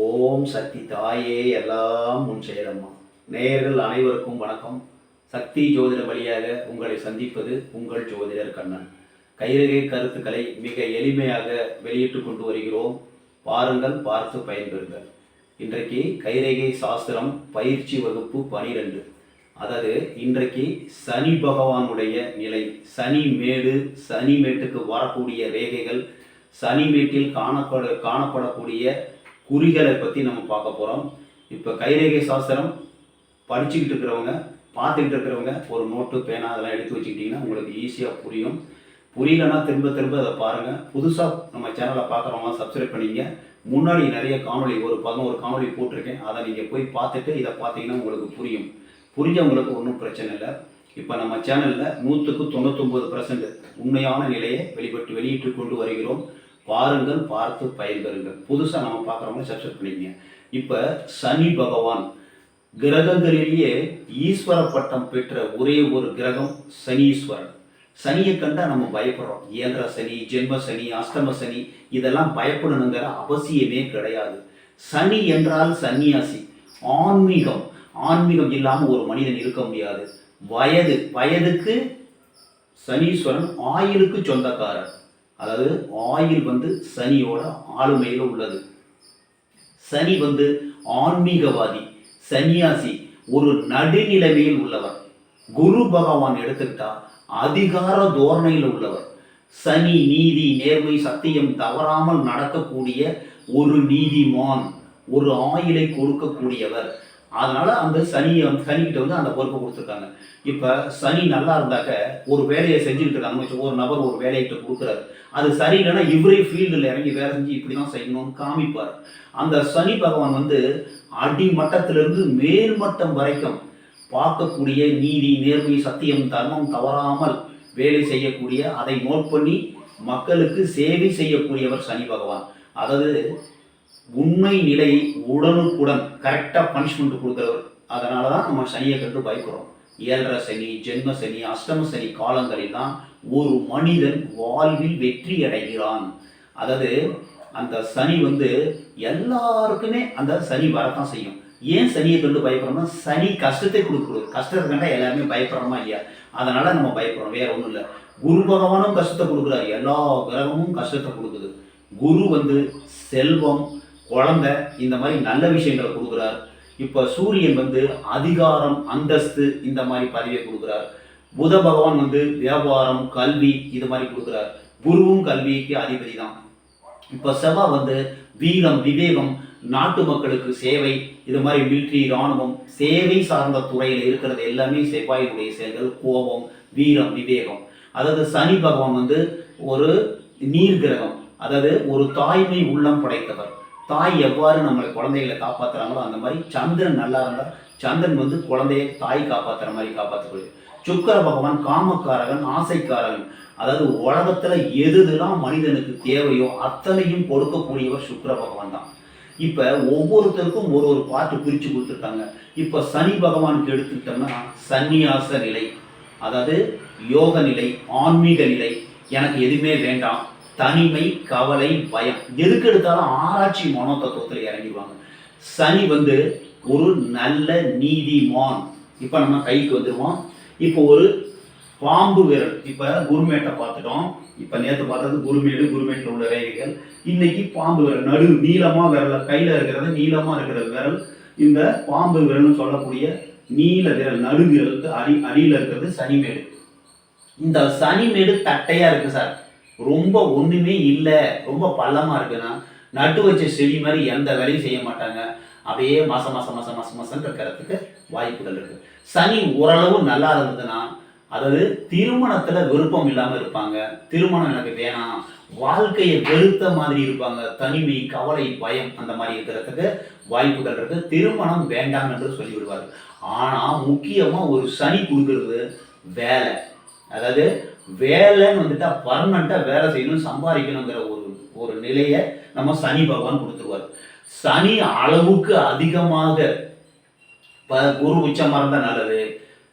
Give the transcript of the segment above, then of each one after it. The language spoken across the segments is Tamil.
ஓம் சக்தி தாயே எல்லாம் முன் செயலம்மா நேயர்கள் அனைவருக்கும் வணக்கம். சக்தி ஜோதிட வழியாக உங்களை சந்திப்பது உங்கள் ஜோதிடர் கண்ணன். கைரகை கருத்துக்களை மிக எளிமையாக வெளியிட்டு கொண்டு வருகிறோம். பாருங்கள் பார்த்து பயன்பெறுங்கள். இன்றைக்கு கைரேகை சாஸ்திரம் பயிற்சி வகுப்பு பனிரெண்டு. அதாவது இன்றைக்கு சனி பகவானுடைய நிலை சனி மேடு சனி மேட்டுக்கு வரக்கூடிய ரேகைகள் சனி மேட்டில் காணப்பட காணப்படக்கூடிய குறிகளை பற்றி நம்ம பார்க்க போகிறோம் இப்போ கைரேகை சாஸ்திரம் படிச்சுக்கிட்டு இருக்கிறவங்க பார்த்துக்கிட்டு இருக்கிறவங்க ஒரு நோட்டு பேனா அதெல்லாம் எடுத்து வச்சுக்கிட்டிங்கன்னா உங்களுக்கு ஈஸியாக புரியும். புரியலன்னா திரும்ப திரும்ப அதை பாருங்கள் புதுசாக நம்ம சேனலை பார்க்குறவங்க சப்ஸ்கிரைப் பண்ணிங்க முன்னாடி நிறைய காணொலி ஒரு பதினோரு காணொலி போட்டிருக்கேன். அதை நீங்கள் போய் பார்த்துட்டு இதை பார்த்தீங்கன்னா உங்களுக்கு புரியும். புரிஞ்சவங்களுக்கு ஒன்றும் பிரச்சனை இல்லை. இப்போ நம்ம சேனலில் நூற்றுக்கு தொண்ணூத்தொம்பது பர்சன்ட் உண்மையான நிலையை வெளிப்பட்டு வெளியிட்டு கொண்டு வருகிறோம். பாருங்கள் பார்த்து பயன்பெறுங்கள். புதுசாக நம்ம பார்க்குறவங்க சப்ஸ்கிரைப் பண்ணிக்கங்க. இப்போ சனி பகவான் கிரகங்களிலேயே ஈஸ்வர பட்டம் பெற்ற ஒரே ஒரு கிரகம் சனீஸ்வரன். சனியை கண்டா நம்ம பயப்படுறோம். ஏந்திர சனி ஜென்ம சனி அஷ்டம சனி இதெல்லாம் பயப்படணுங்கிற அவசியமே கிடையாது. சனி என்றால் சன்னியாசி. ஆன்மீகம். ஆன்மீகம் இல்லாமல் ஒரு மனிதன் இருக்க முடியாது. வயது. வயதுக்கு சனீஸ்வரன் ஆயுளுக்கு சொந்தக்காரர். அதாவது ஆயுள் வந்து சனியோட ஆளுமையில் உள்ளது. சனி வந்து ஆன்மீகவாதி சன்னியாசி ஒரு நடுநிலைமையில் உள்ளவர். குரு பகவான் எடுத்துக்கிட்டா அதிகார தோரணையில் உள்ளவர். சனி நீதி நேர்மை சத்தியம் தவறாமல் நடக்கக்கூடிய ஒரு நீதிமான் ஒரு ஆயிலை கொடுக்கக்கூடியவர். அதனால அந்த சனியை வந்து சனிக்கிட்ட வந்து அந்த பொறுப்பை கொடுத்துருக்காங்க. இப்போ சனி நல்லா இருந்தாக்க ஒரு வேலையை செஞ்சுக்கிட்டு இருக்காங்க ஒரு நபர் ஒரு வேலையிட்ட கொடுக்குறாரு. அது சரியில்லைன்னா இவரே ஃபீல்டில் இறங்கி வேலை செஞ்சு இப்படி தான் செய்யணும்னு காமிப்பார். அந்த சனி பகவான் வந்து அடிமட்டத்திலிருந்து மேல்மட்டம் வரைக்கும் பார்க்கக்கூடிய நீதி நேர்மை சத்தியம் தர்மம் தவறாமல் வேலை செய்யக்கூடிய அதை நோட் பண்ணி மக்களுக்கு சேவை செய்யக்கூடியவர் சனி பகவான். அதாவது உண்மை நிலை உடனுக்குடன் கரெக்டாக பனிஷ்மெண்ட் கொடுக்குறவர். அதனால தான் நம்ம சனியை கண்டு பயக்கிறோம் ஏழரை சனி ஜென்ம சனி அஷ்டம சனி காலங்களில் தான் ஒரு மனிதன் வாழ்வில் வெற்றி அடைகிறான். அதாவது அந்த சனி வந்து எல்லாருக்குமே அந்த சனி வரத்தான் செய்யும். ஏன் சனியை கண்டு பயப்படுறோம்னா சனி கஷ்டத்தை கொடுக்குறது கஷ்டத்தை கண்டா எல்லாருமே பயப்படுறோமா இல்லையா? அதனால நம்ம பயப்படுறோம். வேற ஒன்றும் இல்லை. குரு பகவானும் கஷ்டத்தை கொடுக்குறாரு. எல்லா கிரகமும் கஷ்டத்தை கொடுக்குது. குரு வந்து செல்வம் குழந்தை இந்த மாதிரி நல்ல விஷயங்களை கொடுக்குறாரு. இப்போ சூரியன் வந்து அதிகாரம் அந்தஸ்து இந்த மாதிரி பதவியை கொடுக்குறார். புத பகவான் வந்து வியாபாரம் கல்வி இது மாதிரி கொடுக்குறார். குருவும் கல்விக்கு அதிபதி தான். இப்போ செவ்வாய் வந்து வீரம் விவேகம் நாட்டு மக்களுக்கு சேவை இது மாதிரி மிலிட்ரி இராணுவம் சேவை சார்ந்த துறையில் இருக்கிறது எல்லாமே செவ்வாயினுடைய செயல்கள் கோபம் வீரம் விவேகம். அதாவது சனி பகவான் வந்து ஒரு நீர் கிரகம் அதாவது ஒரு தாய்மை உள்ளம் படைத்தவர். தாய் எவ்வாறு நம்மளை குழந்தைகளை காப்பாற்றுறாங்களோ அந்த மாதிரி சந்திரன் நல்லா இருந்தால் சந்திரன் வந்து குழந்தையை தாய் காப்பாற்றுற மாதிரி காப்பாற்றக்கூடிய சுக்கர பகவான் காமக்காரகன் ஆசைக்காரகன். அதாவது உலகத்துல எது மனிதனுக்கு தேவையோ அத்தனையும் கொடுக்கக்கூடியவர் சுக்கர பகவான் தான். இப்ப ஒவ்வொருத்தருக்கும் ஒரு ஒரு பாட்டு பிரிச்சு கொடுத்துருக்காங்க. இப்ப சனி பகவானுக்கு எடுத்துக்கிட்டோம்னா சந்நியாச நிலை. அதாவது யோக நிலை ஆன்மீக நிலை. எனக்கு எதுவுமே வேண்டாம். தனிமை கவலை பயம். எதுக்கு எடுத்தாலும் ஆராய்ச்சி மனோ தத்துவத்தில் இறங்கிடுவாங்க. சனி வந்து ஒரு நல்ல நீதிமான். இப்போ நம்ம கைக்கு வந்துடுவோம் இப்போ ஒரு பாம்பு விரல். இப்போ குருமேட்டை பார்த்துட்டோம். இப்போ நேற்று பார்த்தது குருமேடு குருமேட்டில் உள்ள ரேகைகள். இன்னைக்கு பாம்பு விரல். நடு நீளமாக விரல். கையில் இருக்கிறது நீளமாக இருக்கிற விரல். இந்த பாம்பு விரல்னு சொல்லக்கூடிய நீல விரல் நடு விரலுக்கு அடி அடியில் இருக்கிறது சனிமேடு. இந்த சனிமேடு தட்டையா இருக்கு சார். ரொம்ப ஒன்றுமே இல்லை. ரொம்ப பள்ளமாக இருக்குன்னா நட்டு வச்ச செடி மாதிரி எந்த வேலையும் செய்ய மாட்டாங்க. அப்படியே மாச மாசம் மாசம் மாசம் மாசம் இருக்கிறதுக்கு வாய்ப்புகள் இருக்கு. சனி ஓரளவு நல்லா இருந்ததுன்னா அதாவது திருமணத்துல விருப்பம் இல்லாம இருப்பாங்க. திருமணம் எனக்கு வேணாம். வாழ்க்கையை வெறுத்த மாதிரி இருப்பாங்க. தனிமை கவலை பயம் அந்த மாதிரி இருக்கிறதுக்கு வாய்ப்புகள் இருக்கு. திருமணம் வேண்டாம் என்று சொல்லிவிடுவார் ஆனா முக்கியமா ஒரு சனி கொடுக்கறது வேலை. அதாவது வேலைன்னு வந்துட்டா பர்மனண்ட்டாக வேலை செய்யணும் சம்பாதிக்கணுங்கிற ஒரு ஒரு நிலையை நம்ம சனி பகவான் கொடுத்துருவார். சனி அளவுக்கு அதிகமாக இப்போ குரு உச்சமாக இருந்தால் நல்லது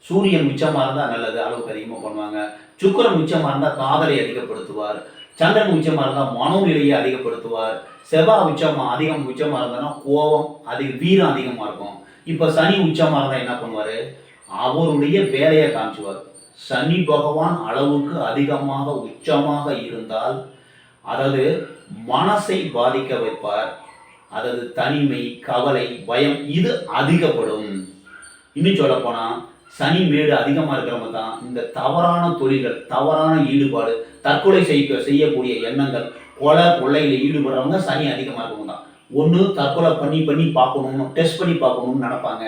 சூரியன் உச்சமாக இருந்தால் நல்லது அளவுக்கு அதிகமாக பண்ணுவாங்க. சுக்கரன் உச்சமாக இருந்தால் காதலை அதிகப்படுத்துவார். சந்திரன் உச்சமாக இருந்தால் மனோநிலையை அதிகப்படுத்துவார். செவ்வாய் உச்சமாக அதிகம் உச்சமாக இருந்ததுன்னா கோபம் அதிக வீரம் அதிகமா இருக்கும். இப்போ சனி உச்சமாக இருந்தால் என்ன பண்ணுவாரு? அவருடைய வேலையை காமிச்சுவார். சனி பகவான் அளவுக்கு அதிகமாக உச்சமாக இருந்தால் அதாவது மனசை பாதிக்க வைப்பார். அதாவது தனிமை கவலை பயம் இது அதிகப்படும். இன்னும் சொல்ல போனால் சனி மேடு அதிகமாக இருக்கிறவங்க தான் இந்த தவறான தொழில்கள் தவறான ஈடுபாடு தற்கொலை செய்ய செய்யக்கூடிய எண்ணங்கள் கொலை கொள்ளையில் ஈடுபடுறவங்க சனி அதிகமாக இருக்கவங்க தான். ஒன்று தற்கொலை பண்ணி பண்ணி பார்க்கணும் டெஸ்ட் பண்ணி பார்க்கணும்னு நினைப்பாங்க.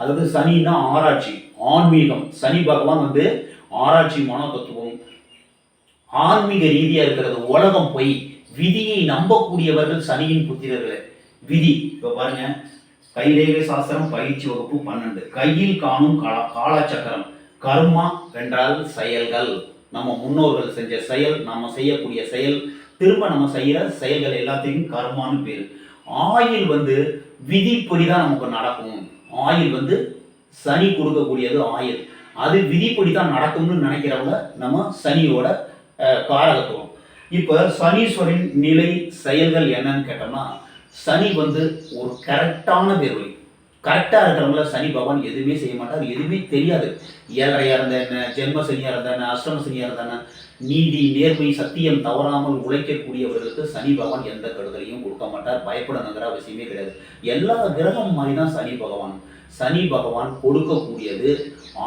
அதாவது சனின்னா ஆராய்ச்சி ஆன்மீகம். சனி பகவான் வந்து ஆராய்ச்சி மனோதத்துவம். ஆன்மீக ரீதியாக இருக்கிறது உலகம் பொய். விதியை நம்பக்கூடியவர்கள் சனியின் புத்திரர்கள். விதி. இப்போ பாருங்க கைரேகை சாஸ்திரம் பயிற்சி வகுப்பு பன்னெண்டு. கையில் காணும் காலா காலாச்சக்கரம். கர்மா என்றால் செயல்கள். நம்ம முன்னோர்கள் செஞ்ச செயல் நம்ம செய்யக்கூடிய செயல். திரும்ப நம்ம செய்கிற செயல்கள் எல்லாத்தையும் கர்மான்னு பேர். ஆயில் வந்து விதிப்படி தான் நமக்கு நடக்கும். ஆயில் வந்து சனி கொடுக்கக்கூடியது ஆயில் அது விதிப்படி தான் நடக்கும்னு நினைக்கிறவங்க நம்ம சனியோட அஹ், காரகத்துவம். இப்போ சனீஸ்வரின் நிலை செயல்கள் என்னன்னு கேட்டோம்னா சனி வந்து ஒரு கரெக்டான பேர்வழி. கரெக்டாக இருக்கிறவங்கள சனி பகவான் எதுவுமே செய்ய மாட்டார் எதுவுமே தெரியாது. ஏழரையாக இருந்த என்ன ஜென்ம சனியாக இருந்த என்ன அஷ்டம சனியாக இருந்த நீதி நேர்மை சத்தியம் தவறாமல் உழைக்கக்கூடியவர்களுக்கு சனி பகவான் எந்த கெடுதலையும் கொடுக்க மாட்டார். பயப்படணுங்கிற அவசியமே கிடையாது. எல்லா கிரகம் மாதிரி தான் சனி பகவான். சனி பகவான் கொடுக்கக்கூடியது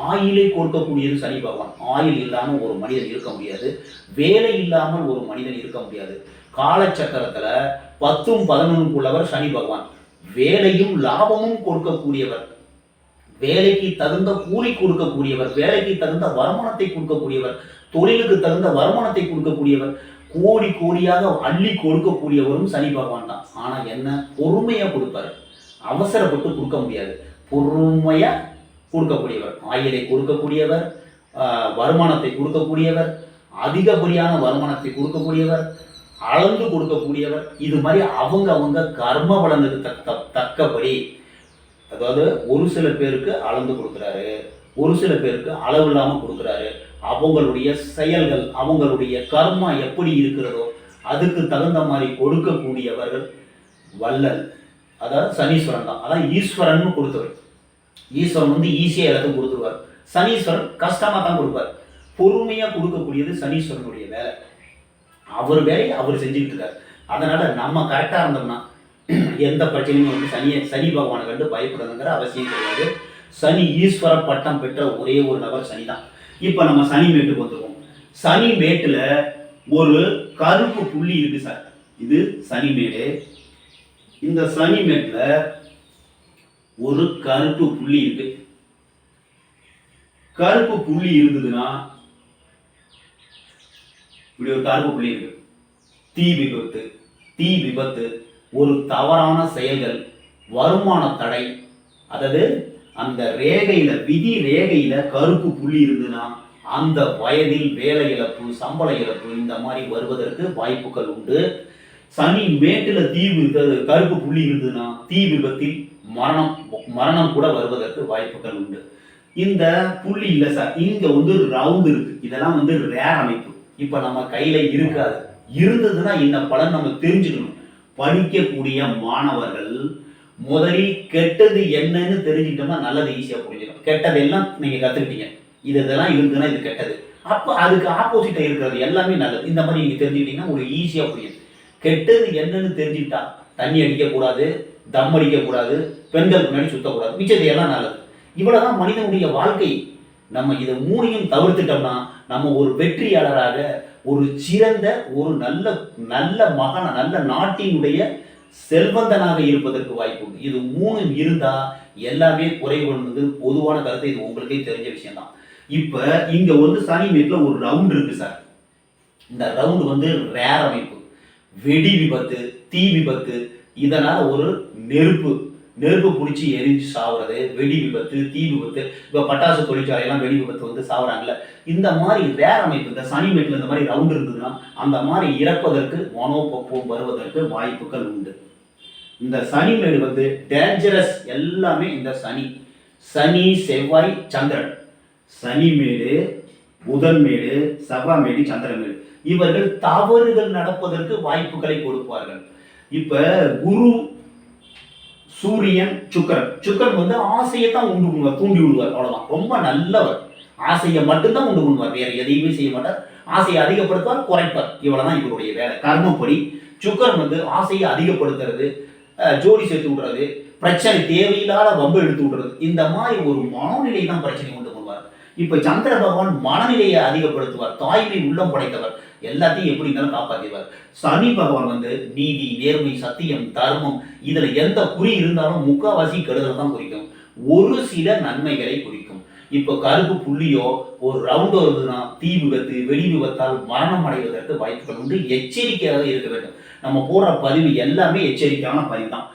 ஆயிலை கொடுக்கக்கூடியது சனி பகவான். ஆயில் இல்லாமல் ஒரு மனிதன் இருக்க முடியாது. வேலை இல்லாமல் ஒரு மனிதன் இருக்க முடியாது. காலச்சக்கரத்தில் பத்தும் பதினொன்றுக்குள்ளவர் சனி பகவான். வேலையும் லாபமும் கொடுக்கக்கூடியவர். வேலைக்கு தகுந்த கூலி கொடுக்கக்கூடியவர். வேலைக்கு தகுந்த வருமானத்தை கொடுக்கக்கூடியவர். தொழிலுக்கு தகுந்த வருமானத்தை கொடுக்கக்கூடியவர் கோடி கோடியாக அள்ளி கொடுக்கக்கூடியவரும் சனி பகவான் தான். ஆனால் என்ன? பொறுமையாக கொடுப்பாரு. அவசரப்பட்டு கொடுக்க முடியாது. பொறுமையாக கொடுக்கக்கூடியவர். ஆயிலை கொடுக்கக்கூடியவர் வருமானத்தை கொடுக்கக்கூடியவர் அதிகப்படியான வருமானத்தை கொடுக்கக்கூடியவர் அளந்து கொடுக்கக்கூடியவர். இது மாதிரி அவங்க அவங்க கர்ம பலனுக்கு தக்க தக்கபடி அதாவது ஒரு சில பேருக்கு அளந்து கொடுக்குறாரு. ஒரு சில பேருக்கு அளவு இல்லாமல் கொடுக்குறாரு. அவங்களுடைய செயல்கள் அவங்களுடைய கர்மா எப்படி இருக்கிறதோ அதுக்கு தகுந்த மாதிரி கொடுக்கக்கூடியவர்கள் வல்லல். அதாவது சனீஸ்வரன் தான். அதான் ஈஸ்வரன் கொடுத்தவர். ஈஸ்வரன் வந்து ஈஸியாக எல்லாத்தையும் கொடுத்துருவார். சனீஸ்வரன் கஷ்டமாக தான் கொடுப்பார். பொறுமையாக கொடுக்கக்கூடியது சனீஸ்வரனுடைய வேலை. அவர் வேலையை அவர் செஞ்சுக்கிட்டு இருக்கார். அதனால் நம்ம கரெக்டாக இருந்தோம்னா எந்த பிரச்சனையும் வந்து சனியை சனி பகவானை கண்டு பயப்படணுங்கிற அவசியம் கிடையாது. சனி ஈஸ்வர பட்டம் பெற்ற ஒரே ஒரு நபர் சனி தான் இப்போ நம்ம சனி மேட்டுக்கு வந்துருவோம். சனி மேட்டுல ஒரு கருப்பு புள்ளி இருக்கு சார். இது சனி மேடு. இந்த சனி மேட்டுல ஒரு கருப்பு புள்ளி இருக்கு. கருப்பு புள்ளி இருந்ததுன்னா இப்படி ஒரு கருப்பு புள்ளி இருக்கு. தீ விபத்து. தீ விபத்து ஒரு தவறான செயல்கள் வருமான தடை அதாவது அந்த ரேகையில விதி ரேகையில கருப்பு புள்ளி இருந்ததுன்னா அந்த வயதில் வேலை இழப்பு சம்பள இழப்பு இந்த மாதிரி வருவதற்கு வாய்ப்புகள் உண்டு. சனி மேட்டுல தீ கருப்பு புள்ளி இருந்ததுன்னா தீ விபத்தில் மரணம் மரணம் கூட வருவதற்கு வாய்ப்புகள் உண்டு. இந்த புள்ளி இல்லை சார் இங்க வந்து ரவுண்ட் இருக்கு. இதெல்லாம் வந்து ரேர் அமைப்பு. இப்ப நம்ம கையில இருக்காது. இருந்ததுன்னா இந்த பலன் நம்ம தெரிஞ்சுக்கணும். படிக்கக்கூடிய மாணவர்கள் முதலில் கெட்டது என்னன்னு தெரிஞ்சுக்கிட்டோம்னா நல்லது ஈஸியாக புரிஞ்சிடும் கெட்டது எல்லாம் கற்றுக்கிட்டீங்க இது இதெல்லாம் இருந்ததுன்னா இது கெட்டது. அப்போ அதுக்கு ஆப்போசிட்டாக இருக்கிறது எல்லாமே நல்லது. இந்த மாதிரி நீங்கள் தெரிஞ்சுக்கிட்டீங்கன்னா உங்களுக்கு ஈஸியாக புரியும். கெட்டது என்னன்னு தெரிஞ்சுக்கிட்டா தண்ணி அடிக்கக்கூடாது தம் அடிக்கக்கூடாது பெண்கள் முன்னாடி சுத்தக்கூடாது. மிச்சது எல்லாம் நல்லது. இவ்வளவுதான் மனிதனுடைய வாழ்க்கை. நம்ம இதை மூணையும் தவிர்த்துட்டோம்னா நம்ம ஒரு வெற்றியாளராக ஒரு சிறந்த ஒரு நல்ல நல்ல மகன நல்ல நாட்டினுடைய செல்வந்தனாக இருப்பதற்கு வாய்ப்பு உண்டு. இது மூணும் இருந்தா எல்லாமே குறைவுன்றது பொதுவான கருத்து இது உங்களுக்கே தெரிஞ்ச விஷயம்தான். இப்ப இங்க வந்து சனி மேட்ல ஒரு ரவுண்ட் இருக்கு சார். இந்த ரவுண்ட் வந்து ரேர் அமைப்பு. வெடி விபத்து தீ விபத்து இதனால ஒரு நெருப்பு. நெருப்பு பிடிச்சி எரிஞ்சு சாவுறது வெடி விபத்து தீ விபத்து இப்போ பட்டாசு தொழிற்சாலையெல்லாம் வெடி விபத்து வந்து சாவுறாங்கல்ல. இந்த மாதிரி வேற அமைப்பு இந்த சனி மெட்டில் இந்த மாதிரி ரவுண்ட் இருந்ததுன்னா அந்த மாதிரி இறப்பதற்கு மனோபக்குவம் வருவதற்கு வாய்ப்புகள் உண்டு. இந்த சனி மேடு வந்து டேஞ்சரஸ் எல்லாமே இந்த சனி. சனி செவ்வாய் சந்திரன். சனி மேடு புதன் மேடு செவ்வாய் மேடு சந்திரன் மேடு. இவர்கள் தவறுகள் நடப்பதற்கு வாய்ப்புகளை கொடுப்பார்கள். இப்போ குரு சூரியன் சுக்கரன். சுக்கரன் வந்து ஆசையை தான் உண்டு பண்ணுவார் தூண்டி விடுவார் அவ்வளோதான் ரொம்ப நல்லவர். ஆசையை மட்டும்தான் உண்டு பண்ணுவார் வேற எதையுமே செய்ய மாட்டார். ஆசையை அதிகப்படுத்துவார் குறைப்பார். இவ்வளோதான் இவருடைய வேலை. கர்மப்படி சுக்கரன் வந்து ஆசையை அதிகப்படுத்துறது ஜோடி சேர்த்து விடுறது பிரச்சனை தேவையில்லாத வம்பு எடுத்து விடுறது இந்த மாதிரி ஒரு மனோநிலை தான் பிரச்சனை இப்போ சந்திர பகவான் மனநிலையை அதிகப்படுத்துவார் தாய்மை உள்ளம் படைத்தவர். எல்லாத்தையும் எப்படி இருந்தாலும் காப்பாற்றிவார் சனி பகவான் வந்து நீதி நேர்மை சத்தியம் தர்மம் இதுல எந்த குறி இருந்தாலும் முக்காவாசி கெடுதல் தான் குறிக்கும். ஒரு சில நன்மைகளை குறிக்கும். இப்போ கருப்பு புள்ளியோ ஒரு ரவுண்டோ இருந்ததுன்னா தீ விபத்து வெடி விபத்தால் மரணம் அடைவதற்கு வாய்ப்புகள் உண்டு. எச்சரிக்கையாக இருக்க வேண்டும். நம்ம போடுற பதிவு எல்லாமே எச்சரிக்கையான பதிவு தான்.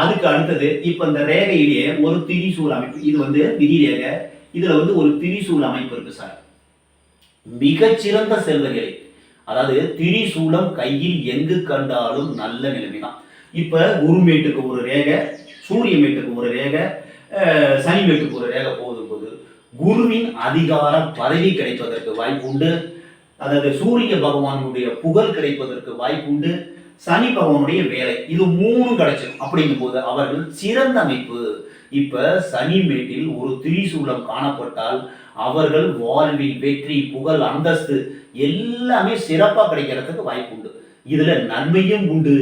அதுக்கு அடுத்தது இப்போ இந்த ரேகையிலேயே ஒரு திரிசூல் அமைப்பு. இது வந்து விதி ரேகை இதுல வந்து ஒரு திரிசூல் அமைப்பு இருக்கு சார். மிகச்சிறந்த செல்வநிலை. அதாவது திரிசூலம் கையில் எங்கு கண்டாலும் நல்ல நிலைமை தான் இப்போ குருமேட்டுக்கு ஒரு ரேகை சூரியமேட்டுக்கு ஒரு ரேகை சனிமேட்டுக்கு ஒரு ரேகை போதும் போது குருவின் அதிகார பதவி கிடைப்பதற்கு வாய்ப்பு உண்டு அதாவது சூரிய பகவானுடைய புகழ் கிடைப்பதற்கு வாய்ப்பு உண்டு சனி பகவானுடைய வேலை இது மூணும் கிடைச்சிடும் அப்படிங்கும் போது அவர்கள் சிறந்த அமைப்பு. இப்போ சனி மேட்டில் ஒரு திரிசூலம் காணப்பட்டால் அவர்கள் வாழ்வில் வெற்றி புகழ் அந்தஸ்து எல்லாமே சிறப்பாக கிடைக்கிறதுக்கு வாய்ப்பு உண்டு. இதில் நன்மையும் உண்டு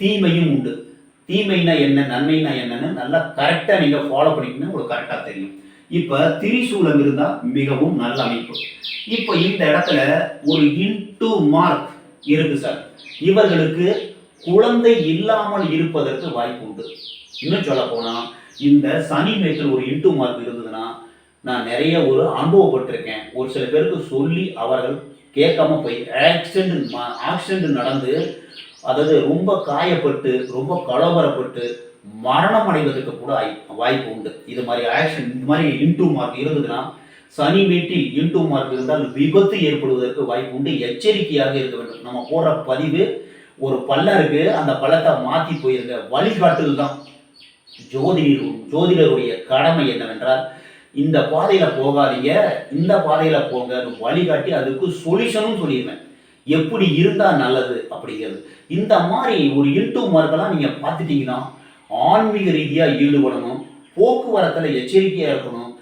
தீமையும் உண்டு. தீமைனா என்ன நன்மைனா என்னன்னு நல்லா கரெக்டாக நீங்கள் ஃபாலோ பண்ணிக்கணும் உங்களுக்கு கரெக்டாக தெரியும். இப்போ திரிசூலம் இருந்தால் மிகவும் நல்ல அமைப்பு. இப்போ இந்த இடத்துல ஒரு இன்டு மார்க் இருக்கு சார். இவர்களுக்கு குழந்தை இல்லாமல் இருப்பதற்கு வாய்ப்பு உண்டு. இன்னும் சொல்ல போனால் இந்த சனி மேட்டில் ஒரு இன்டு மார்க் இருந்ததுன்னா நான் நிறைய ஒரு அனுபவப்பட்டிருக்கேன். ஒரு சில பேருக்கு சொல்லி அவர்கள் கேட்காம போய் ஆக்சிடென்ட் ஆக்சிடென்ட் நடந்து அதாவது ரொம்ப காயப்பட்டு ரொம்ப கலவரப்பட்டு மரணம் அடைவதற்கு கூட வாய்ப்பு உண்டு. இது மாதிரி ஆக்சிடென்ட் இந்த மாதிரி இன்டூ மார்க் இருந்ததுன்னா சனி வீட்டில் இன்டூ மார்க் இருந்தால் விபத்து ஏற்படுவதற்கு வாய்ப்பு உண்டு. எச்சரிக்கையாக இருக்க வேண்டும். நம்ம போடுற பதிவு ஒரு பள்ளம் இருக்கு அந்த பள்ளத்தை மாற்றி போயிருங்க வழிகாட்டுதல் தான். ஜோதிடர் ஜோதிடருடைய கடமை என்னவென்றால் இந்த பாதையில் போகாதீங்க இந்த பாதையில் போங்க வழிகாட்டி அதுக்கு சொல்யூஷனும் சொல்லிடுவேன் எப்படி இருந்தால் நல்லது அப்படிங்கிறது. இந்த மாதிரி ஒரு இன்டூ மார்க்கெல்லாம் நீங்கள் பார்த்துட்டீங்கன்னா ஆன்மீக ரீதியாக ஈடுபடணும் போக்குவரத்தில் எச்சரிக்கையாக இருக்கணும்.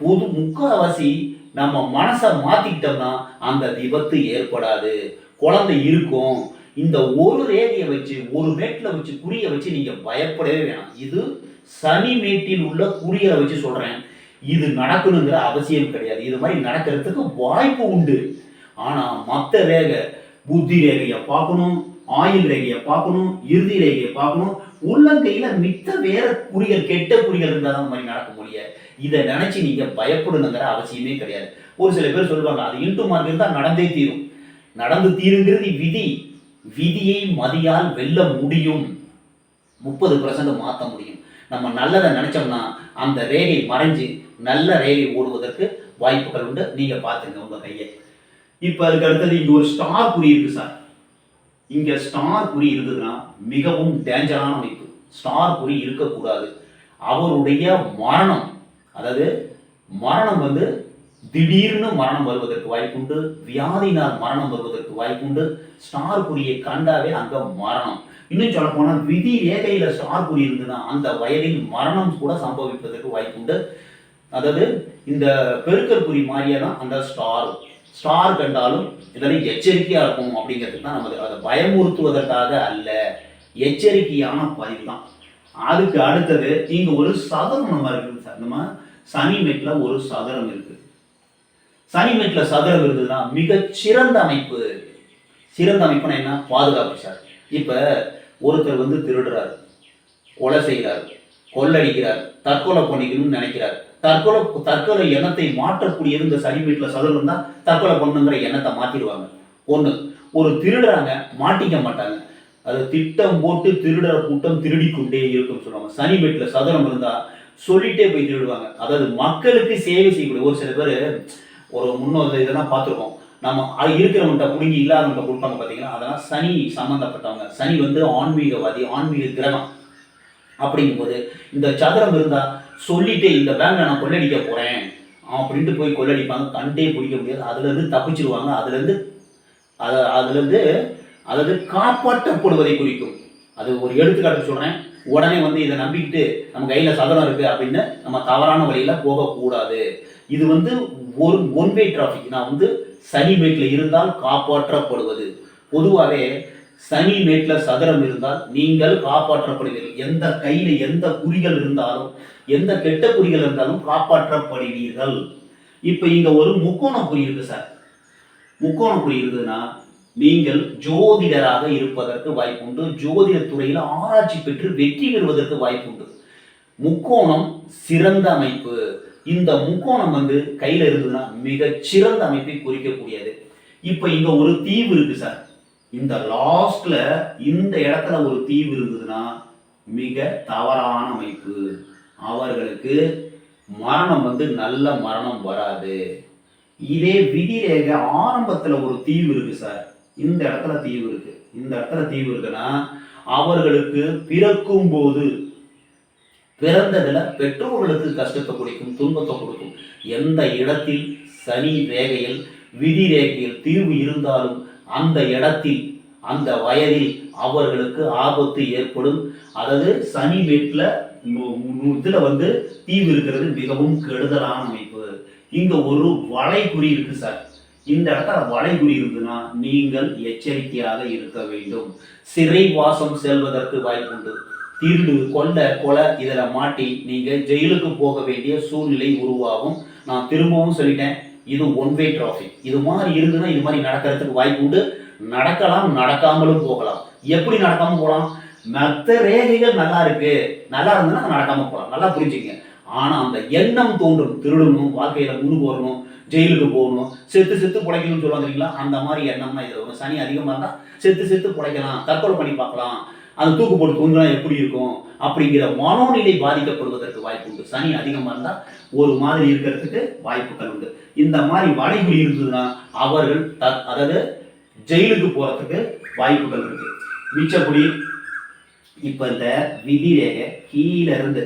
பொது முக்கால்வாசி நம்ம மனசை மாற்றிக்கிட்டோம்னா அந்த விபத்து ஏற்படாது. குழந்தை இருக்கும் இந்த ஒரு ரேகையை வச்சு ஒரு மேட்டில் வச்சு குறியை வச்சு நீங்கள் பயப்படவே வேணாம். இது சனி மேட்டில் உள்ள குறியை வச்சு சொல்கிறேன் இது நடக்கணுங்கிற அவசியம் கிடையாது. இது மாதிரி நடக்கிறதுக்கு வாய்ப்பு உண்டு. ஆனால் மற்ற ரேகை புத்தி ரேகையை பார்க்கணும் ஆயுள் ரேகையை பார்க்கணும் இறுதி ரேகையை பார்க்கணும். உள்ளங்கையில மித்த வேற குறிகள் கெட்ட குறிகள் இருந்தால் தான் அந்த மாதிரி நடக்க முடியாது இதை நினைச்சு நீங்க பயப்படணுங்கிற அவசியமே கிடையாது. ஒரு சில பேர் சொல்லுவாங்க அது இன்ட்டு மார்க் இருந்தால் நடந்தே தீரும். நடந்து தீருங்கிறது விதி. விதியை மதியால் வெல்ல முடியும். முப்பது பர்சன்ட் மாற்ற முடியும். நம்ம நல்லதை நினைச்சோம்னா அந்த ரேகை மறைஞ்சு நல்ல ரேகை ஓடுவதற்கு வாய்ப்புகள் உண்டு. நீங்க பார்த்துங்க உங்க கையை. இப்போ அதுக்கு அடுத்தது இங்க ஒரு ஸ்டார் குறி இருக்கு சார் இங்க ஸ்டார் குறி இருந்ததுன்னா மிகவும் டேஞ்சரான அமைப்பு. ஸ்டார் குறி இருக்கக்கூடாது. அவருடைய மரணம் அதாவது மரணம் வந்து திடீர்னு மரணம் வருவதற்கு வாய்ப்புண்டு. வியாதினால் மரணம் வருவதற்கு வாய்ப்புண்டு. ஸ்டார் குறியை கண்டாவே அங்க மரணம். இன்னும் சொல்ல போனா விதி ரேகையில ஸ்டார் குறி இருந்ததுன்னா அந்த வயதில் மரணம் கூட சம்பவிப்பதற்கு வாய்ப்புண்டு. அதாவது இந்த பெருக்கல் குறி மாதிரியே தான் அந்த ஸ்டார். ஸ்டார் கண்டாலும் இதெல்லாம் எச்சரிக்கையா இருக்கும் அப்படிங்கிறதுக்கு தான் நம்ம அதை பயமுறுத்துவதற்காக அல்ல. எச்சரிக்கையான பதிவு தான். அதுக்கு அடுத்தது இங்க ஒரு சதுரம் நம்ம இருக்குது சார். நம்ம சனி மெட்ல ஒரு சதுரம் இருக்கு. சனி வீட்டில் சதுரம் இருந்ததுன்னா மிக சிறந்த அமைப்பு. சிறந்த அமைப்புனா என்ன? பாதுகாப்பு சார். இப்போ ஒருத்தர் வந்து திருடுறாரு. கொலை செய்கிறார் கொள்ளடிக்கிறார். தற்கொலை பண்ணிக்கணும்னு நினைக்கிறார். தற்கொலை தற்கொலை எண்ணத்தை மாற்றக்கூடிய இந்த சனி வீட்டில் சதுரம் தான் தற்கொலை பண்ணுங்கிற எண்ணத்தை மாற்றிடுவாங்க ஒன்று ஒரு திருடுறாங்க மாட்டிக்க மாட்டாங்க. அது திட்டம் போட்டு திருடுற கூட்டம் திருடி கொண்டே இருக்கும்னு சொல்லுவாங்க. சனி வீட்டில் சதுரம் இருந்தால் சொல்லிட்டே போய் திருடுவாங்க. அதாவது மக்களுக்கு சேவை செய்யக்கூடிய ஒரு சில பேர் ஒரு முன்னோர் இதெல்லாம் பார்த்துருக்கோம். நம்ம அது இருக்கிறவங்கள்ட்ட பிடுங்கி இல்லாதவங்கள்ட்ட கொடுப்பாங்க பார்த்தீங்கன்னா அதெல்லாம் சனி சம்மந்தப்பட்டவங்க சனி வந்து ஆன்மீகவாதி ஆன்மீக கிரகம். அப்படிங்கும்போது இந்த சதுரம் இருந்தால் சொல்லிட்டு இந்த பேங்க்ல நான் கொள்ளடிக்க போகிறேன் அப்படின்ட்டு போய் கொள்ளடிப்பாங்க. கண்டே பிடிக்க முடியாது. அதுலேருந்து தப்பிச்சிருவாங்க. அதுலேருந்து அதை அதுலேருந்து அதாவது காப்பாற்றப்படுவதை குறிக்கும். அது ஒரு எடுத்துக்காட்டு சொல்கிறேன் உடனே வந்து இதை நம்பிக்கிட்டு நம்ம கையில் சதுரம் இருக்குது அப்படின்னு நம்ம தவறான வழியில் போகக்கூடாது. இது வந்து ஒரு ஒன் வே டிராஃபிக் நான் வந்து சனி மேட்டில் இருந்தால் காப்பாற்றப்படுவது. பொதுவாகவே சனி மேட்டில் சதுரம் இருந்தால் நீங்கள் காப்பாற்றப்படுவீர்கள். எந்த கையில் எந்த குறிகள் இருந்தாலும் எந்த கெட்ட குறிகள் இருந்தாலும் காப்பாற்றப்படுவீர்கள். இப்போ இங்கே ஒரு முக்கோண குறி இருக்கு சார். முக்கோண குறி இருக்குதுன்னா நீங்கள் ஜோதிடராக இருப்பதற்கு வாய்ப்புண்டு. ஜோதிட துறையில் ஆராய்ச்சி பெற்று வெற்றி பெறுவதற்கு வாய்ப்புண்டு. முக்கோணம் சிறந்த அமைப்பு. இந்த முக்கோணம் வந்து கையில இருந்ததுன்னா மிகச்சிறந்த அமைப்பை குறிக்கக்கூடியது. இப்போ இங்க ஒரு தீவு இருக்கு சார். இந்த லாஸ்ட்ல இந்த இடத்துல ஒரு தீவு இருந்ததுன்னா மிக தவறான அமைப்பு. அவர்களுக்கு மரணம் வந்து நல்ல மரணம் வராது. இதே விதிரேக ஆரம்பத்தில் ஆரம்பத்துல ஒரு தீவு இருக்கு சார். இந்த இடத்துல தீவு இருக்கு. இந்த இடத்துல தீவு இருக்குன்னா அவர்களுக்கு பிறக்கும் போது பிறந்ததுல பெற்றோர்களுக்கு கஷ்டத்தை கொடுக்கும் துன்பத்தை கொடுக்கும். எந்த இடத்தில் சனி ரேகையில் விதி ரேகையில் தீவு இருந்தாலும் அந்த இடத்தில் அந்த வயதில் அவர்களுக்கு ஆபத்து ஏற்படும். அதாவது சனி வீட்டில் இதில் வந்து தீவு இருக்கிறது மிகவும் கெடுதலான அமைப்பு. இங்கே ஒரு வளைகுறி இருக்கு சார். இந்த இடத்துல வளைகுறி இருந்ததுன்னா நீங்கள் எச்சரிக்கையாக இருக்க வேண்டும். சிறை வாசம் செல்வதற்கு வாய்ப்புண்டு. தீண்டு கொள்ள கொலை இதில் மாட்டி நீங்கள் ஜெயிலுக்கு போக வேண்டிய சூழ்நிலை உருவாகும். நான் திரும்பவும் சொல்லிட்டேன் இது ஒன் வே டிராஃபிக் இது மாதிரி இருந்துன்னா இது மாதிரி நடக்கிறதுக்கு வாய்ப்பு உண்டு. நடக்கலாம் நடக்காமலும் போகலாம். எப்படி நடக்காமல் போகலாம்? மற்ற ரேகைகள் நல்லா இருக்கு. நல்லா இருந்ததுன்னா நடக்காம போகலாம். நல்லா புரிஞ்சுங்க. ஆனா அந்த எண்ணம் தோன்றும் திருடணும் வாழ்க்கையில முன்னு வரணும் ஜெயிலுக்கு போகணும் செத்து செத்து பிழைக்கணும்னு சொல்லுவாங்க இல்லைங்களா அந்த மாதிரி எண்ணம்னா இது வரும் சனி அதிகமாக இருந்தால் செத்து செத்து பிழைக்கலாம் தற்கொலை பண்ணி பார்க்கலாம். அந்த தூக்கு போட்டு தூங்கினா எப்படி இருக்கும்? அப்படிங்கிற மனோநிலை பாதிக்கப்படுவதற்கு வாய்ப்பு உண்டு. சனி அதிகமாக இருந்தால் ஒரு மாதிரி இருக்கிறதுக்கு வாய்ப்புகள் உண்டு. இந்த மாதிரி வளைவு இருந்ததுன்னா அவர்கள் த அதாவது ஜெயிலுக்கு போகிறதுக்கு வாய்ப்புகள் இருக்கு. மிச்சப்படி இப்போ இந்த விதி ரேகை கீழே இருந்து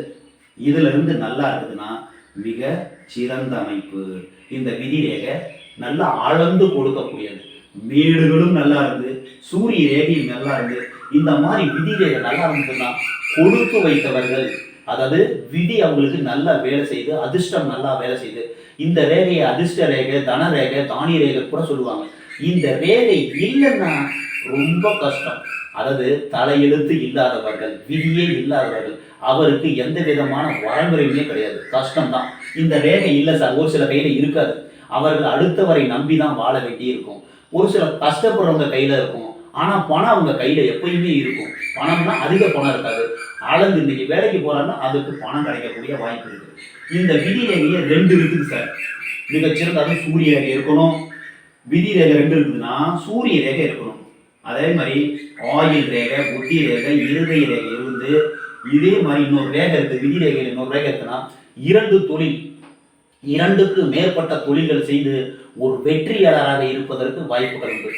இதுல இருந்து நல்லா இருக்குதுன்னா மிக சிறந்த அமைப்பு. இந்த விதி ரேகை நல்லா அளந்து கொடுக்கக்கூடியது. மேடுகளும் நல்லா இருந்து சூரிய ரேகையும் நல்லா இருந்து இந்த மாதிரி விதி ரேகை நல்லா இருந்ததுன்னா கொடுத்து வைத்தவர்கள் அதாவது விதி அவங்களுக்கு நல்லா வேலை செய்து அதிர்ஷ்டம் நல்லா வேலை செய்து இந்த ரேகையை அதிர்ஷ்ட ரேகை தன ரேகை தானிய ரேகை கூட சொல்லுவாங்க. இந்த ரேகை இல்லைன்னா ரொம்ப கஷ்டம். அதாவது தலையெழுத்து இல்லாதவர்கள் விதியே இல்லாதவர்கள் அவருக்கு எந்த விதமான வரைமுறையுமே கிடையாது. கஷ்டம்தான். இந்த ரேகை இல்லை சார் ஒரு சில கையில் இருக்காது. அவர்கள் அடுத்தவரை நம்பி தான் வாழ வேண்டி இருக்கும் ஒரு சில கஷ்டப்படுறவங்க கையில் இருக்கும். ஆனால் பணம் அவங்க கையில் எப்பயுமே இருக்கும். பணம்னா அதிக பணம் இருக்காது. அளந்து இன்னைக்கு வேலைக்கு போறாங்கன்னா அதுக்கு பணம் கிடைக்கக்கூடிய வாய்ப்பு இருக்குது இந்த விதி ரேகையை ரெண்டு இருக்குது சார் மிகச்சிறந்த அதுவும் சூரிய ரேகை இருக்கணும். விதி ரேகை ரெண்டு இருக்குதுன்னா சூரிய ரேகை இருக்கணும். அதே மாதிரி ஆயில் ரேகை புத்தி ரேகை இருதய ரேகை இருந்து இதே மாதிரி இன்னொரு ரேகை இருக்குது விதி ரேகையில் இன்னொரு ரேகை இருக்குன்னா இரண்டு தொழில் இரண்டுக்கு மேற்பட்ட தொழில்கள் செய்து ஒரு வெற்றியாளராக இருப்பதற்கு வாய்ப்புகள் உண்டு.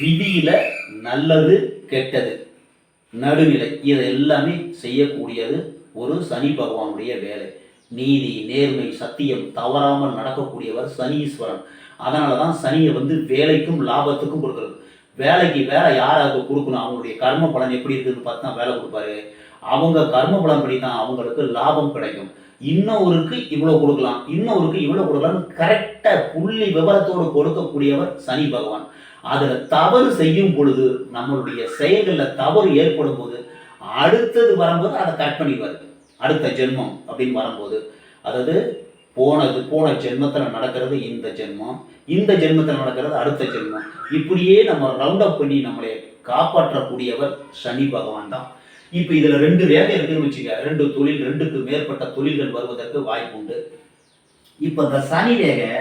விதியில நல்லது கெட்டது. நடுநிலை. இது எல்லாமே செய்யக்கூடியது ஒரு சனி பகவானுடைய வேலை. நீதி நேர்மை சத்தியம் தவறாமல் நடக்கக்கூடியவர் சனீஸ்வரன். அதனால தான் சனியை வந்து வேலைக்கும் லாபத்துக்கும் கொடுக்குறது. வேலைக்கு வேலை யாராவது கொடுக்கணும் அவங்களுடைய கர்ம பலன் எப்படி இருக்குன்னு பார்த்து தான் வேலை கொடுப்பாரு. அவங்க கர்ம பலன் படி தான் அவங்களுக்கு லாபம் கிடைக்கும். இன்னொருக்கு இவ்வளோ கொடுக்கலாம் இன்னொருக்கு இவ்வளோ கொடுக்கலாம்னு கரெக்டாக புள்ளி விவரத்தோடு கொடுக்கக்கூடியவர் சனி பகவான். அதில் தவறு செய்யும் பொழுது நம்மளுடைய செயல்களில் தவறு ஏற்படும் போது அடுத்தது வரும்போது அதை கட் பண்ணிடுவார். அடுத்த ஜென்மம் அப்படின்னு வரும்போது அதாவது போனது போன ஜென்மத்தில் நடக்கிறது இந்த ஜென்மம் இந்த ஜென்மத்தில் நடக்கிறது அடுத்த ஜென்மம். இப்படியே நம்ம ரவுண்ட் அப் பண்ணி நம்மளை காப்பாற்றக்கூடியவர் சனி பகவான் தான். இப்போ இதில் ரெண்டு ரேகை இருக்குன்னு வச்சுக்க ரெண்டு தொழில் ரெண்டுக்கு மேற்பட்ட தொழில்கள் வருவதற்கு வாய்ப்பு உண்டு. இப்போ இந்த சனி ரேகை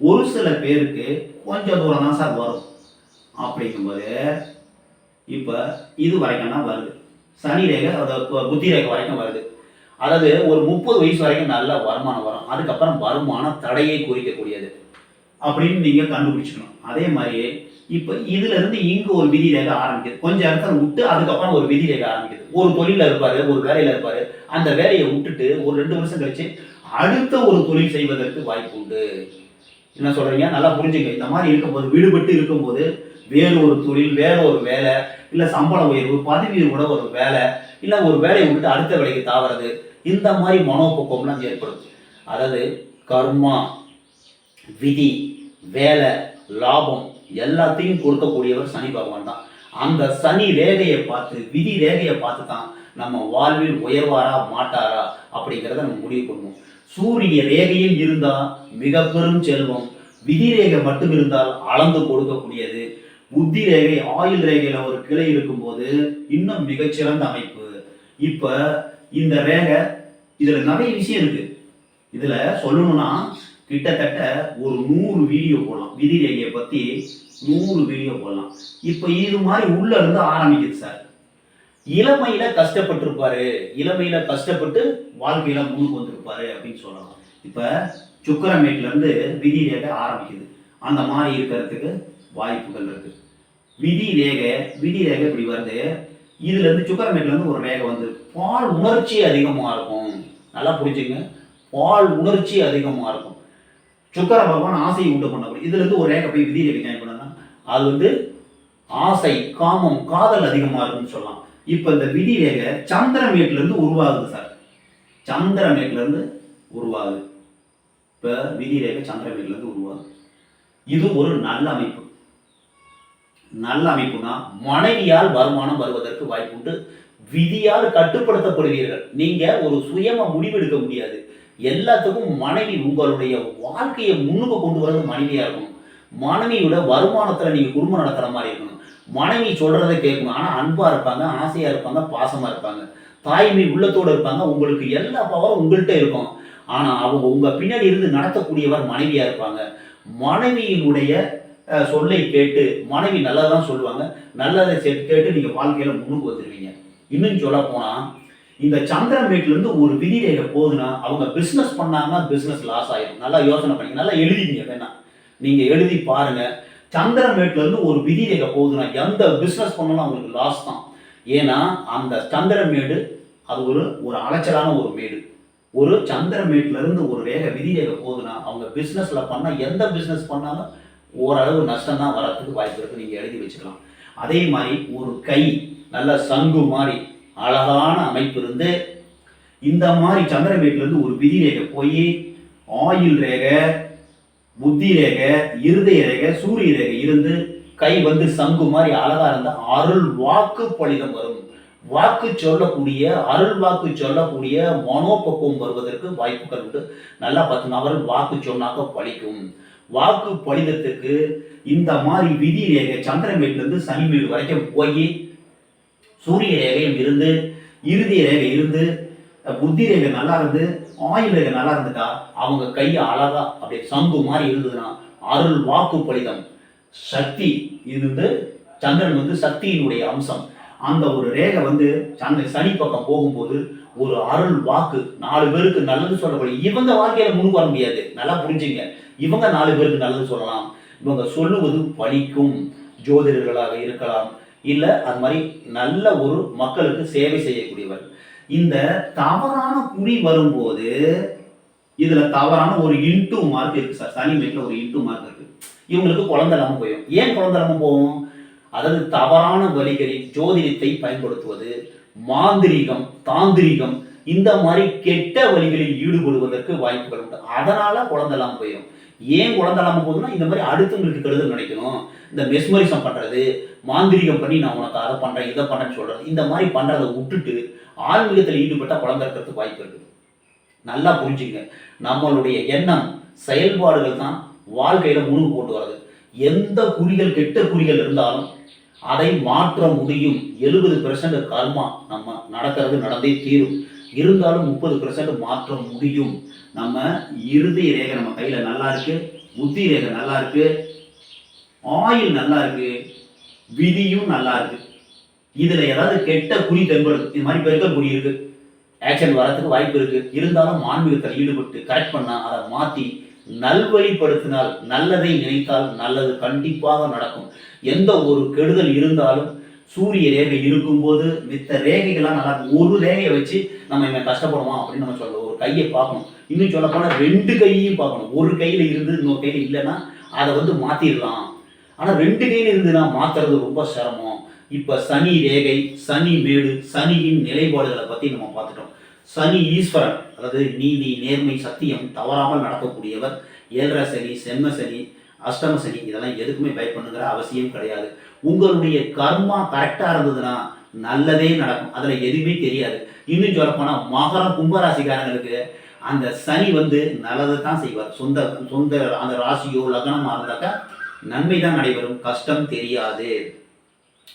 ஒரு சில பேருக்கு கொஞ்சம் தூரம் தான் சார் வரும். அப்படிங்கும்போது இப்போ இது வரைக்கும் தான் வருது. சனி ரேகை அதாவது புத்தி ரேகை வரைக்கும் வருது. அதாவது ஒரு முப்பது வயசு வரைக்கும் நல்ல வருமானம் வரும். அதுக்கப்புறம் வருமானம் தடையை குறிக்கக்கூடியது. அப்படின்னு நீங்கள் கண்டுபிடிச்சிக்கணும். அதே மாதிரி இப்போ இதுல இருந்து இங்கு ஒரு விதி ரேகை ஆரம்பிக்குது. கொஞ்சம் இடத்துல விட்டு அதுக்கப்புறம் ஒரு விதி ரேகை ஆரம்பிக்குது. ஒரு தொழில இருப்பாரு ஒரு வேலையில இருப்பாரு. அந்த வேலையை விட்டுட்டு ஒரு ரெண்டு வருஷம் கழிச்சு அடுத்த ஒரு தொழில் செய்வதற்கு வாய்ப்பு உண்டு. என்ன சொல்றீங்க? நல்லா புரிஞ்சுங்க. இந்த மாதிரி இருக்கும்போது விடுபட்டு இருக்கும்போது வேறு ஒரு தொழில் வேற ஒரு வேலை இல்லை சம்பள உயர்வு பதவி கூட ஒரு வேலை இல்லை ஒரு வேலையை விட்டு அடுத்த வேலைக்கு தாவறது இந்த மாதிரி மனோபக்குவம்லாம் ஏற்படும் அதாவது கர்மா விதி வேலை லாபம் எல்லாத்தையும் கொடுக்கக்கூடியவர் சனி பகவான் தான். அந்த சனி ரேகையை பார்த்து விதி ரேகையை பார்த்து தான் நம்ம வாழ்வில் உயர்வாரா மாட்டாரா அப்படிங்கிறத நம்ம முடிவு பண்ணுவோம். சூரிய ரேகையில் இருந்தால் மிக பெரும் செல்வம். விதி ரேகை மட்டும் இருந்தால் அளந்து கொடுக்கக்கூடியது. புத்தி ரேகை ஆயுள் ரேகையில் ஒரு கிளை இருக்கும்போது இன்னும் மிகச்சிறந்த அமைப்பு. இப்போ இந்த ரேகை இதில் நிறைய விஷயம் இருக்குது இதில் சொல்லணும்னா கிட்டத்தட்ட ஒரு நூறு வீடியோ போடலாம். விதி ரேகையை பற்றி நூறு வீடியோ போடலாம். இப்போ இது மாதிரி உள்ள இருந்து ஆரம்பிக்குது சார் இளமையில கஷ்டப்பட்டிருப்பாரு. இளமையில கஷ்டப்பட்டு வாழ்க்கையில முன்னுக்கு வந்திருப்பாரு அப்படின்னு சொல்லலாம். இப்போ சுக்கரமேட்ல இருந்து விதி ரேகை ஆரம்பிக்குது. அந்த மாதிரி இருக்கிறதுக்கு வாய்ப்புகள் இருக்கு. விதி ரேகை விதி ரேகை இப்படி வருது. இதுல இருந்து சுக்கரமேட்ல இருந்து ஒரு ரேகை வந்து பால் உணர்ச்சி அதிகமா இருக்கும். நல்லா புரிஞ்சுங்க. பால் உணர்ச்சி அதிகமா இருக்கும். சுக்கர பகவான் ஆசையை உண்டு பண்ணக்கூடிய இதுல இருந்து ஒரு ரேகை போய் விதி ரேகை ஜாயின் அது வந்து ஆசை காமம் காதல் அதிகமாக இருக்கும்னு சொல்லலாம். இப்போ இந்த விதி ரேகை சந்திரமேட்லேருந்து உருவாகுது சார். சந்திரமேட்லேருந்து உருவாகுது. இப்போ விதி ரேகை சந்திரமேட்லேருந்து உருவாகுது. இது ஒரு நல்ல அமைப்பு. நல்ல அமைப்புனா மனைவியால் வருமானம் வருவதற்கு வாய்ப்புண்டு. விதியால் கட்டுப்படுத்தப்படுவீர்கள். நீங்க ஒரு சுயமா முடிவெடுக்க முடியாது. எல்லாத்துக்கும் மனைவி உங்களுடைய வாழ்க்கையை முன்னுக்கு கொண்டு வரது மனைவியா இருக்கும் மனைவியோட வருமானத்தில் நீங்கள் குடும்பம் நடத்துகிற மாதிரி இருக்கணும். மனைவி சொல்கிறத கேட்கணும். ஆனால் அன்பாக இருப்பாங்க ஆசையாக இருப்பாங்க பாசமாக இருப்பாங்க. தாய்மை உள்ளத்தோடு இருப்பாங்க. உங்களுக்கு எல்லா பவரும் உங்கள்கிட்ட இருக்கும். ஆனால் அவங்க உங்கள் பின்னாடி இருந்து நடத்தக்கூடியவர் மனைவியாக இருப்பாங்க. மனைவியினுடைய சொல்லை கேட்டு மனைவி நல்லா தான் சொல்லுவாங்க. நல்லதை கேட்டு நீங்கள் வாழ்க்கையில் முன்னுக்கு வந்துடுவீங்க இன்னும் சொல்ல போனால் இந்த சந்திரன் இருந்து ஒரு விதிரேகை போகுதுன்னா அவங்க பிஸ்னஸ் பண்ணாங்கன்னா பிஸ்னஸ் லாஸ் ஆகிடும் நல்லா யோசனை பண்ணீங்க நல்லா எழுதிங்க வேணா. நீங்கள் எழுதி பாருங்கள் சந்திரமேட்லேருந்து ஒரு விதி ரேகை போகுதுன்னா எந்த பிஸ்னஸ் பண்ணாலும் அவங்களுக்கு லாஸ் தான். ஏன்னா அந்த சந்திரமேடு அது ஒரு ஒரு அலைச்சலான ஒரு மேடு. ஒரு சந்திரமேட்லேருந்து ஒரு ரேகை விதி ரேகை போகுதுன்னா அவங்க பிஸ்னஸில் பண்ணால் எந்த பிஸ்னஸ் பண்ணாலும் ஓரளவு நஷ்டம் தான் வரத்துக்கு வாய்ப்பு இருக்குது நீங்கள் எழுதி வச்சுக்கலாம். அதே மாதிரி ஒரு கை நல்ல சங்கு மாதிரி அழகான அமைப்பு இருந்து இந்த மாதிரி சந்திரமேட்ல இருந்து ஒரு விதி ரேகை போய் ஆயில் ரேகை புத்தி ரேகை இருதய ரேகை சூரிய ரேகை இருந்து கை வந்து சங்கு மாதிரி அழகா இருந்த அருள் வாக்கு பலிதம் வரும். வாக்கு சொல்லக்கூடிய அருள் வாக்கு சொல்லக்கூடிய மனோபக்குவம் வருவதற்கு வாய்ப்புகள் உண்டு. நல்லா பார்த்துங்க அவர்கள் வாக்கு சொன்னாக்க பழிக்கும் வாக்கு பலிதத்துக்கு இந்த மாதிரி விதி ரேகை சந்திரமேட்லேருந்து சனிமேடு வரைக்கும் போய் சூரிய ரேகையும் இருந்து இறுதி ரேகை இருந்து புத்தி ரேகை நல்லா இருந்து ஆயுள் நல்லா இருந்துட்டா அவங்க கை அழகா அப்படியே சங்கு மாதிரி இருந்ததுன்னா அருள் வாக்கு பலிதம். சக்தி இது வந்து சந்திரன் வந்து சக்தியினுடைய அம்சம். அந்த ஒரு ரேகை வந்து சந்திர சனி பக்கம் போகும்போது ஒரு அருள் வாக்கு நாலு பேருக்கு நல்லது சொல்லக்கூடிய இவங்க வாழ்க்கையில முன் வர முடியாது. நல்லா புரிஞ்சுங்க. இவங்க நாலு பேருக்கு நல்லது சொல்லலாம். இவங்க சொல்லுவது பலிக்கும் ஜோதிடர்களாக இருக்கலாம். இல்லை அது மாதிரி நல்ல ஒரு மக்களுக்கு சேவை செய்யக்கூடியவர். இந்த தவறான குறி வரும்போது இதுல தவறான ஒரு இன்டூ மார்க் இருக்கு சார் சனி மேட்ல ஒரு இன்டூ மார்க் இருக்கு. இவங்களுக்கு குழந்தை இல்லாம போயிடும். ஏன் குழந்தை இல்லாம போகும்? அதாவது தவறான வழிகளில் ஜோதிடத்தை பயன்படுத்துவது மாந்திரீகம் தாந்திரீகம் இந்த மாதிரி கெட்ட வழிகளில் ஈடுபடுவதற்கு வாய்ப்புகள் உண்டு. அதனால குழந்தை இல்லாம போயிடும். ஏன் குழந்தை இல்லாம போகுதுன்னா இந்த மாதிரி அடுத்தவங்களுக்கு கெடுதல் நினைக்கணும். இந்த மெஸ்மரிசம் பண்ணுறது மாந்திரீகம் பண்ணி நான் உனக்கு அதை பண்ணுறேன் இதை பண்ணுறேன்னு சொல்கிறது இந்த மாதிரி பண்ணுறதை விட்டுட்டு ஆன்மீகத்தில் ஈடுபட்டால் குழந்தை இருக்கிறதுக்கு வாய்ப்பு இருக்குது. நல்லா புரிஞ்சுங்க நம்மளுடைய எண்ணம் செயல்பாடுகள் தான் வாழ்க்கையில் முன்னுக்கு கொண்டு வர்றது. எந்த குறிகள் கெட்ட குறிகள் இருந்தாலும் அதை மாற்ற முடியும். எழுபது பெர்சன்ட் கர்மா நம்ம நடக்கிறது நடந்தே தீரும். இருந்தாலும் முப்பது பெர்சன்ட் மாற்ற முடியும். நம்ம இறுதி ரேகை நம்ம கையில் நல்லா இருக்கு புத்தி ரேகை நல்லா இருக்குது ஆயில் நல்லா இருக்கு விதியும் நல்லா இருக்கு. இதுல ஏதாவது கெட்ட குறி தென்படுது இது மாதிரி பெருக்க குறி இருக்கு. ஆக்ஷன் வரதுக்கு வாய்ப்பு இருக்கு. இருந்தாலும் ஆன்மீகத்தில் ஈடுபட்டு கரெக்ட் பண்ணா அதை மாத்தி நல்வழிப்படுத்தினால் நல்லதை நினைத்தால் நல்லது கண்டிப்பாக நடக்கும். எந்த ஒரு கெடுதல் இருந்தாலும் சூரிய ரேகை இருக்கும்போது மித்த ரேகைகள்லாம் நல்லா ஒரு ரேகையை வச்சு நம்ம இவன் கஷ்டப்படுவான் அப்படின்னு நம்ம சொல்ல ஒரு கையை பார்க்கணும். இன்னும் சொல்ல போனால் ரெண்டு கையையும் பார்க்கணும். ஒரு கையில் இருந்து இன்னொரு கையில் இல்லைன்னா அதை வந்து மாற்றிடலாம் ஆனால் ரெண்டு கையில் இருந்துன்னா மாத்துறது ரொம்ப சிரமம். இப்போ சனி ரேகை சனி மேடு சனியின் நிலைப்பாடுகளை பற்றி நம்ம பார்த்துட்டோம். சனி ஈஸ்வரன் அதாவது நீதி நேர்மை சத்தியம் தவறாமல் நடக்கக்கூடியவர். ஏழரை சனி செம்ம சனி அஷ்டம சனி இதெல்லாம் எதுக்குமே பயப்படுங்கிற அவசியம் கிடையாது. உங்களுடைய கர்மா கரெக்டாக இருந்ததுன்னா நல்லதே நடக்கும். அதில் எதுவுமே தெரியாது. இன்னும் சொல்லப்போனால் மகரம் கும்பராசிக்காரங்களுக்கு அந்த சனி வந்து நல்லதை தான் செய்வார். சொந்த சொந்த அந்த ராசியோ லக்னமாக இருந்தாக்கா நன்மை தான் நடைபெறும். கஷ்டம் தெரியாது.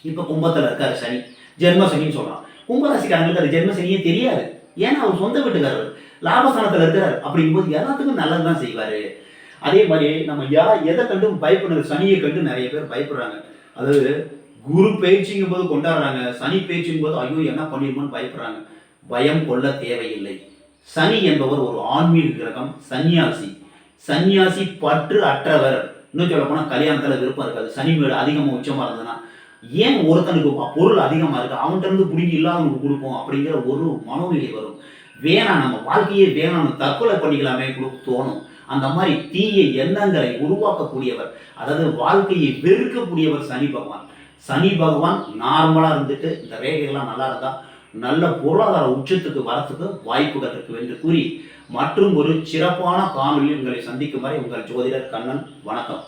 இப்போ கும்பத்தில் இருக்கார் சனி. ஜென்மசனின்னு சொல்கிறான் கும்பராசிக்காரங்களுக்கு அது ஜென்மசனியே தெரியாது. ஏன்னா அவர் சொந்த வீட்டுக்காரர். லாபஸ்தானத்தில் இருக்கிறார் அப்படிங்கும்போது எல்லாத்துக்கும் நல்லது தான் செய்வார். அதே மாதிரி நம்ம யா எதை கண்டு பயப்படுறது சனியை கண்டு நிறைய பேர் பயப்படுறாங்க. அதாவது குரு பயிற்சிங்கும் போது கொண்டாடுறாங்க. சனி பேச்சுங்கும் போது ஐயோ என்ன பண்ணிடுமோன்னு பயப்படுறாங்க. பயம் கொள்ள தேவையில்லை. சனி என்பவர் ஒரு ஆன்மீக கிரகம் சந்நியாசி சந்நியாசி பற்று அற்றவர். இன்னும் சொல்ல போனால் கல்யாணத்தில் விருப்பம் இருக்காது சனி வீடு அதிகமாக உச்சமாக இருந்ததுன்னா ஏன் ஒருத்தனுக்கு பொருள் அதிகமாக இருக்குது அவன்கிட்ட இருந்து பிடிங்கி இல்லாதவனுக்கு கொடுப்போம் அப்படிங்கிற ஒரு மனோநிலை வரும். வேணாம் நம்ம வாழ்க்கையே வேணாம் தற்கொலை பண்ணிக்கலாமே கொடுக்க தோணும். அந்த மாதிரி தீய எண்ணங்களை உருவாக்கக்கூடியவர் அதாவது வாழ்க்கையை வெறுக்கக்கூடியவர் சனி பகவான். சனி பகவான் நார்மலாக இருந்துட்டு இந்த ரேகைகள்லாம் நல்லா இருந்தால் நல்ல பொருளாதார உச்சத்துக்கு வரத்துக்கு வாய்ப்புகள் இருக்கு என்று கூறி மற்றும் ஒரு சிறப்பான காணொலியில் உங்களை சந்திக்கும் வரை உங்கள் ஜோதிடர் கண்ணன் வணக்கம்.